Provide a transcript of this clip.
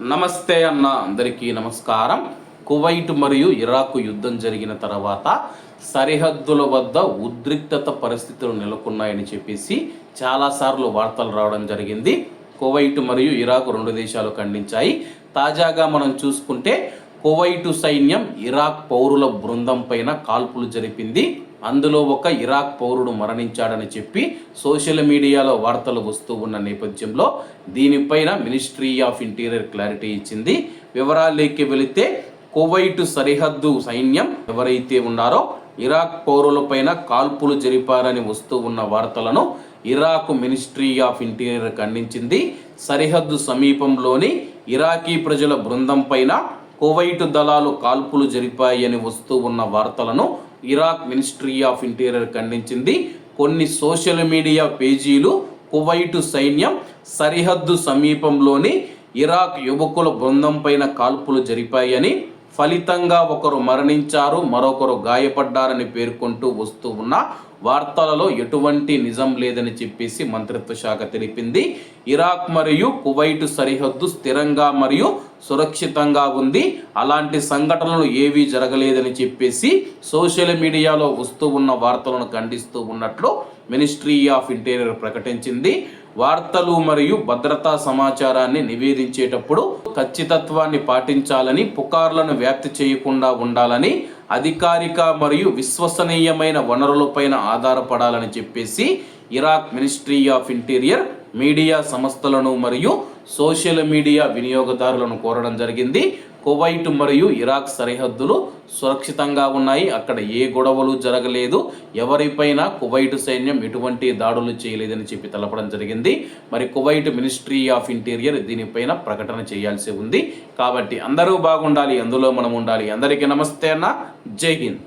నమస్తే అన్న అందరికీ నమస్కారం. కువైట్ మరియు ఇరాక్ యుద్ధం జరిగిన తర్వాత సరిహద్దుల వద్ద ఉద్రిక్తత పరిస్థితులు నెలకొన్నాయని చెప్పేసి చాలాసార్లు వార్తలు రావడం జరిగింది. కువైట్ మరియు ఇరాక్ రెండు దేశాలు ఖండించాయి. తాజాగా మనం చూసుకుంటే కువైటు సైన్యం ఇరాక్ పౌరుల బృందం పైన కాల్పులు జరిపింది. అందులో ఒక ఇరాక్ పౌరుడు మరణించాడని చెప్పి సోషల్ మీడియాలో వార్తలు వస్తూ ఉన్న నేపథ్యంలో దీనిపైన మినిస్ట్రీ ఆఫ్ ఇంటీరియర్ క్లారిటీ ఇచ్చింది. వివరాల్లోకి వెళితే కువైటు సరిహద్దు సైన్యం ఎవరైతే ఉన్నారో ఇరాక్ పౌరులపైన కాల్పులు జరిపారని వస్తూ ఉన్న వార్తలను ఇరాక్ మినిస్ట్రీ ఆఫ్ ఇంటీరియర్ ఖండించింది. సరిహద్దు సమీపంలోని ఇరాకీ ప్రజల బృందం పైన కువైటు దళాలు కాల్పులు జరిపాయని వస్తూ ఉన్న వార్తలను ఇరాక్ మినిస్ట్రీ ఆఫ్ ఇంటీరియర్ ఖండించింది. కొన్ని సోషల్ మీడియా పేజీలు కువైటు సైన్యం సరిహద్దు సమీపంలోని ఇరాక్ యువకుల బృందం పైన కాల్పులు జరిపాయని ఫలితంగా ఒకరు మరణించారు మరొకరు గాయపడ్డారని పేర్కొంటూ వస్తూ ఉన్న వార్తలలో ఎటువంటి నిజం లేదని చెప్పేసి మంత్రిత్వ శాఖ తెలిపింది. ఇరాక్ మరియు కువైట్ సరిహద్దు స్థిరంగా మరియు సురక్షితంగా ఉంది. అలాంటి సంఘటనలు ఏవీ జరగలేదని చెప్పేసి సోషల్ మీడియాలో వస్తూ ఉన్న వార్తలను ఖండిస్తూ ఉన్నట్లు మినిస్ట్రీ ఆఫ్ ఇంటీరియర్ ప్రకటించింది. వార్తలు మరియు భద్రతా సమాచారాన్ని నివేదించేటప్పుడు ఖచ్చితత్వాన్ని పాటించాలని పుకార్లను వ్యాప్తి చేయకుండా ఉండాలని అధికారిక మరియు విశ్వసనీయమైన వనరులపైన ఆధారపడాలని చెప్పేసి Iraq ministry of interior media సంస్థలను మరియు సోషల్ మీడియా వినియోగదారులను కోరడం జరిగింది. కువైట్ మరియు ఇరాక్ సరిహద్దులు సురక్షితంగా ఉన్నాయి. అక్కడ ఏ గొడవలు జరగలేదు. ఎవరిపైన కువైట్ సైన్యం ఎటువంటి దాడులు చేయలేదని చెప్పి తెలపడం జరిగింది. మరి కువైట్ మినిస్ట్రీ ఆఫ్ ఇంటీరియర్ దీనిపైన ప్రకటన చేయాల్సి ఉంది. కాబట్టి అందరూ బాగుండాలి. అందులో మనం ఉండాలి. అందరికీ నమస్తే అన్న. జై హింద్.